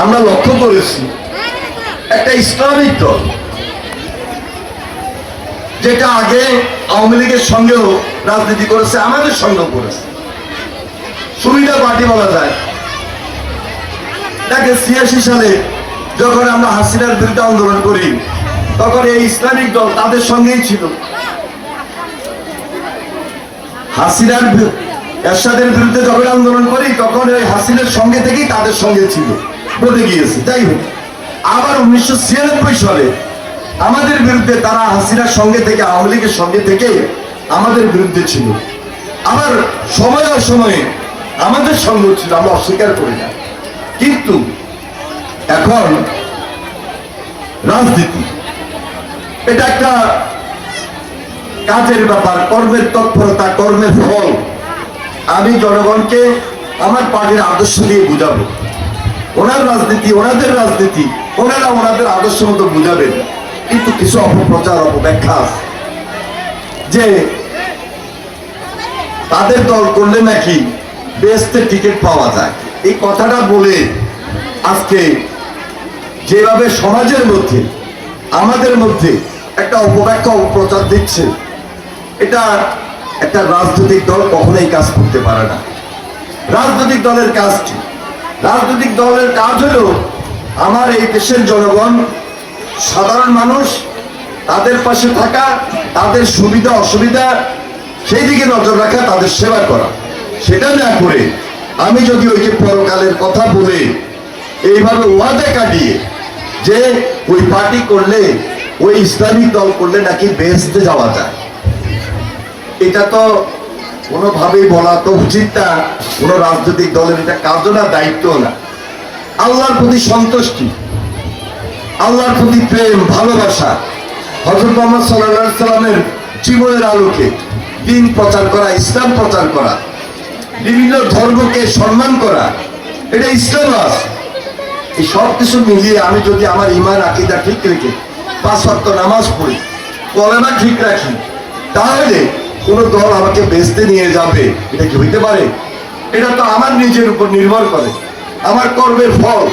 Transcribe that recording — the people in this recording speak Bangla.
আমরা লক্ষ্য করেছি একটা ইসলামিক দল যেটা আগে আওয়ামী লীগের সঙ্গেও রাজনীতি করেছে, আমাদের সঙ্গেও করেছে। সুবিধা পার্টি বলা যায়। দেখে ছিয়াশি সালে যখন আমরা হাসিনার বিরুদ্ধে আন্দোলন করি, তখন এই ইসলামিক দল তাদের সঙ্গেই ছিল। হাসিনার এরশাদের বিরুদ্ধে যখন আন্দোলন করি, তখন ওই হাসিনার সঙ্গে থেকেই তাদের সঙ্গে ছিল। বলে গিয়েছে। যাই হোক, আবার উনিশশো ছিয়ানব্বই সালে আমাদের বিরুদ্ধে তারা হাসিনার সঙ্গে থেকে, আওয়ামী লীগের সঙ্গে থেকে আমাদের বিরুদ্ধে ছিল। আবার সময় সময়ে আমাদের সঙ্গে ছিল, আমরা অস্বীকার করি না। কিন্তু এখন রাজনীতি, এটা একটা কাজের ব্যাপার, কর্মের তৎপরতা, কর্মের ফল। আমি জনগণকে আমার পার্টির আদর্শ দিয়ে বুঝাবো। ওনার রাজনীতি, ওনাদের রাজনীতি, ওনারা ওনাদের আদর্শ মতো বুঝাবেন। কিন্তু কিছু অপপ্রচার, অপব্যাখ্যা। যে তাদের দল করলে নাকি বেস্টে টিকিট পাওয়া যায়। এই কথাটা বলে আজকে যেভাবে সমাজের মধ্যে, আমাদের মধ্যে একটা অপব্যাখ্যা, অপপ্রচার দিচ্ছে, এটা একটা রাজনৈতিক দল কখনোই কাজ করতে পারে না। রাজনৈতিক দলের কাজ কি? রাজনৈতিক দলের কাজ হলো, আমার এই দেশের জনগণ, সাধারণ মানুষ, তাদের পাশে থাকা, তাদের সুবিধা, অসুবিধা, সেই দিকে নজর রাখা, তাদের সেবা করা। সেটা না করে আমি যদি ওই যে পরকালের কথা বলে, এইভাবে ওয়াদে কাটিয়ে যে ওই পার্টি করলে, ওই ইসলামিক দল করলে নাকি বেহেস্তে যাওয়া যায়। এটা তো কোনোভাবেই বলা তো উচিত না, কোনো রাজনৈতিক দলের এটা কাজও না দায়িত্ব না। আল্লাহর প্রতি সন্তুষ্টি, আল্লাহর প্রতি প্রেম, ভালোবাসা। হজরত মোহাম্মদ সাল্লাহ সাল্লামের জীবনের আলোকে দিন প্রচার করা, ইসলাম প্রচার করা, বিভিন্ন ধর্মকে সম্মান করা, এটা ইসলাম আছে এই সব কিছু মিলিয়ে আমি যদি আমার ইমান আকিদা ঠিক রেখে পাঁচ নামাজ পড়ি, কলেমা ঠিক রাখি, তাহলে কোন দল আমাকে বেচতে নিয়ে যাবে, এটা কি হইতে পারে? এটা তো আমার নিজের উপর নির্ভর করে। আমার কর্মের ফল।